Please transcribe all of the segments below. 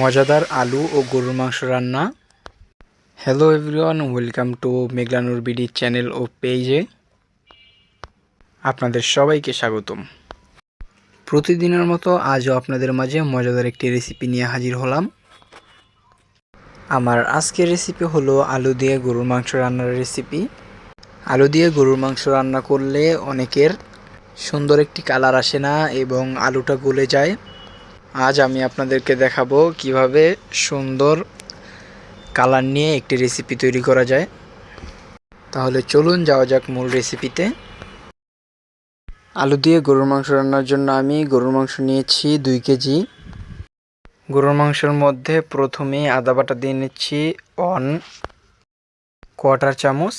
মজাদার আলু ও গরুর মাংস রান্না। Hello everyone welcome to Meghlanur BD channel ও পেজে আপনাদের সবাইকে স্বাগতম। প্রতিদিনের মতো আজও আপনাদের মাঝে মজাদার একটি রেসিপি নিয়ে হাজির হলাম। আমার আজকের রেসিপি হলো আলু দিয়ে গরুর মাংস রান্নার রেসিপি আলু দিয়ে গরুর মাংস রান্না করলে অনেকের সুন্দর একটি কালার আসে না এবং আলুটা গলে যায়। আজ আমি আপনাদেরকে দেখাবো কীভাবে সুন্দর কালার নিয়ে একটি রেসিপি তৈরি করা যায়। তাহলে চলুন যাওয়া যাক মূল রেসিপিতে আলু দিয়ে গরুর মাংস রান্নার জন্য আমি গরুর মাংস নিয়েছি দুই কেজি। গরুর মাংসের মধ্যে প্রথমে আদা বাটা দিয়ে নিচ্ছি ওয়ান কোয়ার্টার চামচ।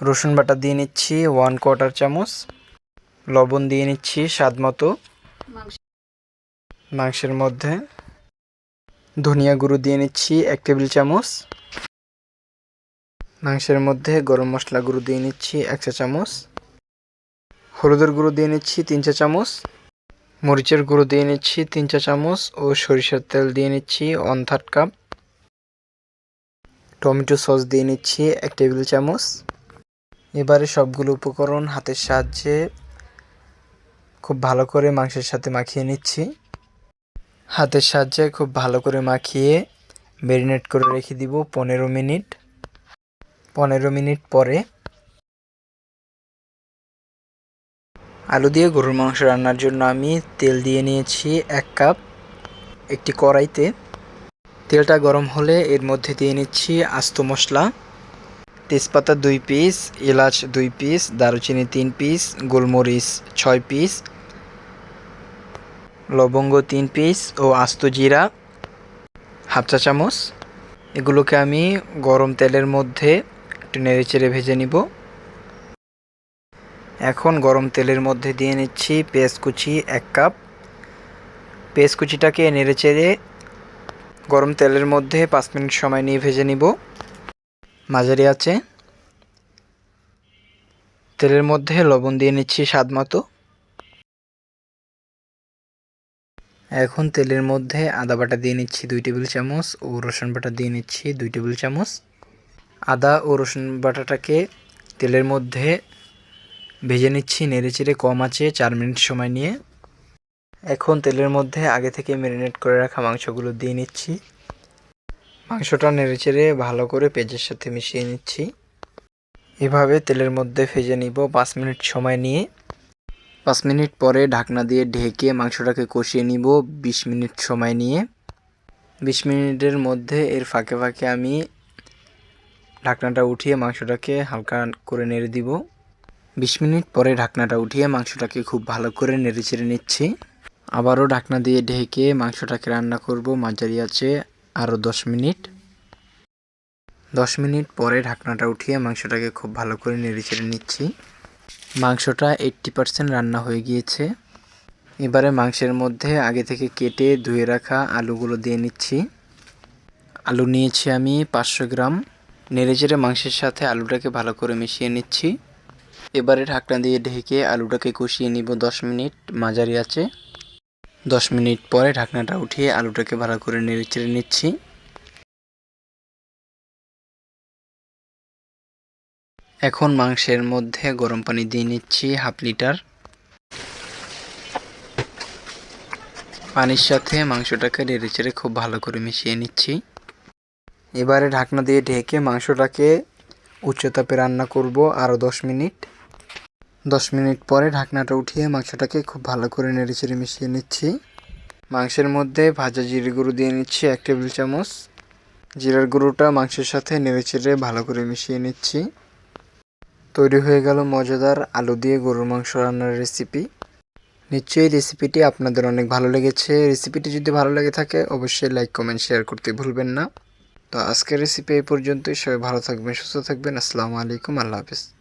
রসুন বাটা দিয়ে নিচ্ছি ওয়ান কোয়ার্টার চামচ। লবণ দিয়ে নিচ্ছি স্বাদ মতো মাংসের মধ্যে ধনিয়া গুঁড়ো দিয়ে নিচ্ছি এক টেবিল চামচ। মাংসের মধ্যে গরম মশলা গুঁড়ো দিয়ে নিচ্ছি এক চা চামচ। হলুদের গুঁড়ো দিয়ে নিচ্ছি তিন চা চামচ। মরিচের গুঁড়ো দিয়ে নিচ্ছি তিন চা চামচ ও সরিষার তেল দিয়ে নিচ্ছি one third cup. Tomato sauce দিয়ে নিচ্ছি এক টেবিল চামচ। এবারে সবগুলো উপকরণ হাতের সাহায্যে খুব ভালো করে মাংসের সাথে মাখিয়ে নিচ্ছি। হাতের সাহায্যে খুব ভালো করে মাখিয়ে ম্যারিনেট করে রেখে দিব পনেরো মিনিট। পনেরো মিনিট পরে আলু দিয়ে গরুর মাংস রান্নার জন্য আমি তেল দিয়ে নিয়েছি এক কাপ একটি কড়াইতে। তেলটা গরম হলে এর মধ্যে দিয়ে নিচ্ছি আস্ত মশলা, তেজপাতা দুই পিস, এলাচ দুই পিস, দারুচিনি তিন পিস, গোলমরিচ ছয় পিস লবঙ্গ তিন পিস ও আস্ত জিরা, হাফ চা চামচ। এগুলোকে আমি গরম তেলের মধ্যে একটু নেড়ে চেড়ে ভেজে নিব। এখন গরম তেলের মধ্যে দিয়ে নিচ্ছি কুচি এক কাপ। কুচিটাকে নেড়ে চেড়ে গরম তেলের মধ্যে পাঁচ মিনিট সময় নিয়ে ভেজে নিব। মাঝারি আছে তেলের মধ্যে লবণ দিয়ে নিচ্ছি স্বাদ মতো। এখন তেলের মধ্যে আদা বাটা দিয়ে নিচ্ছি দুই টেবিল চামচ ও রসুন বাটা দিয়ে নিচ্ছি দুই টেবিল চামচ। আদা ও রসুন বাটাটাকে তেলের মধ্যে ভেজে নিচ্ছি, নেড়েচেড়ে কম আছে চার মিনিট সময় নিয়ে। এখন তেলের মধ্যে আগে থেকে ম্যারিনেট করে রাখা মাংসগুলো দিয়ে নিচ্ছি। মাংসটা নেড়েচেড়ে ভালো করে পেঁয়াজের সাথে মিশিয়ে নিচ্ছি। এভাবে তেলের মধ্যে ভেজে নিব পাঁচ মিনিট সময় নিয়ে। পাঁচ মিনিট পরে ঢাকনা দিয়ে ঢেকে মাংসটাকে কষিয়ে নিব বিশ মিনিট সময় নিয়ে। বিশ মিনিটের মধ্যে এর ফাঁকে ফাঁকে আমি ঢাকনাটা উঠিয়ে মাংসটাকে হালকা করে নেড়ে দিব। বিশ মিনিট পরে ঢাকনাটা উঠিয়ে মাংসটাকে খুব ভালো করে নেড়ে চেড়ে নিচ্ছি। আবারও ঢাকনা দিয়ে ঢেকে মাংসটাকে রান্না করব, মাঝারি আছে আরও দশ মিনিট। দশ মিনিট পরে ঢাকনাটা উঠিয়ে মাংসটাকে খুব ভালো করে নেড়ে চেড়ে নিচ্ছি। মাংসটা এইট্টি পারসেন্ট রান্না হয়ে গিয়েছে। এবারে মাংসের মধ্যে আগে থেকে কেটে ধুয়ে রাখা আলুগুলো দিয়ে নিচ্ছি। আলু নিয়েছি আমি পাঁচশো গ্রাম। নেড়ে চেড়ে মাংসের সাথে আলুটাকে ভালো করে মিশিয়ে নিচ্ছি। এবারে ঢাকনা দিয়ে ঢেকে আলুটাকে কষিয়ে নিব দশ মিনিট, মাঝারি আছে। দশ মিনিট পরে ঢাকনাটা উঠিয়ে আলুটাকে ভালো করে নেড়ে চেড়ে নিচ্ছি। এখন মাংসের মধ্যে গরম পানি দিয়ে নিচ্ছি হাফ লিটার। পানির সাথে মাংসটাকে নেড়ে চেড়ে খুব ভালো করে মিশিয়ে নিচ্ছি। এবারে ঢাকনা দিয়ে ঢেকে মাংসটাকে উচ্চতাপে রান্না করব আরও দশ মিনিট। দশ মিনিট পরে ঢাকনাটা উঠিয়ে মাংসটাকে খুব ভালো করে নেড়ে চেড়ে মিশিয়ে নিচ্ছি। মাংসের মধ্যে ভাজা জিরে গুঁড়ো দিয়ে নিচ্ছি এক টেবিল চামচ। জিরার গুঁড়োটা মাংসের সাথে নেড়ে চেড়ে ভালো করে মিশিয়ে নিচ্ছি। তৈরি হয়ে গেল মজাদার আলু দিয়ে গরুর মাংস রান্নার রেসিপি নিশ্চয়ই রেসিপিটি আপনাদের অনেক ভালো লেগেছে। রেসিপিটি যদি ভালো লেগে থাকে, অবশ্যই লাইক কমেন্ট শেয়ার করতে ভুলবেন না। তো আজকের রেসিপি এই পর্যন্তই। সবাই ভালো থাকবেন, সুস্থ থাকবেন। আসসালামু আলাইকুম। আল্লাহ হাফিজ।